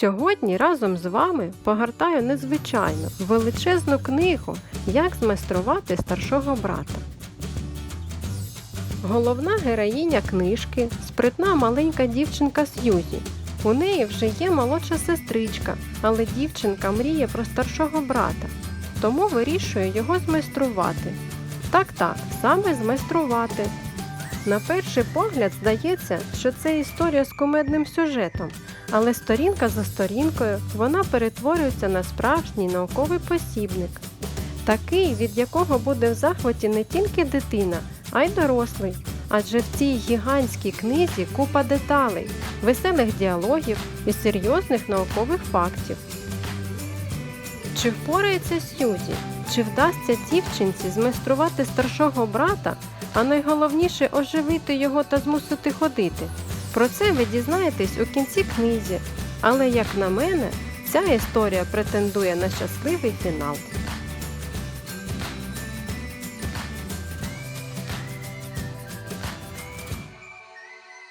Сьогодні разом з вами погортаю незвичайну величезну книгу Як змайструвати старшого брата. Головна героїня книжки спритна маленька дівчинка Сьюзі. У неї вже є молодша сестричка, але дівчинка мріє про старшого брата, тому вирішує його змайструвати. Так, так, саме змайструвати. На перший погляд здається, що це історія з кумедним сюжетом, але сторінка за сторінкою вона перетворюється на справжній науковий посібник. Такий, від якого буде в захваті не тільки дитина, а й дорослий. Адже в цій гігантській книзі купа деталей, веселих діалогів і серйозних наукових фактів. Чи впорається Сьюзі? Чи вдасться дівчинці змайструвати старшого брата, а найголовніше оживити його та змусити ходити? Про це ви дізнаєтесь у кінці книзі, але як на мене, ця історія претендує на щасливий фінал.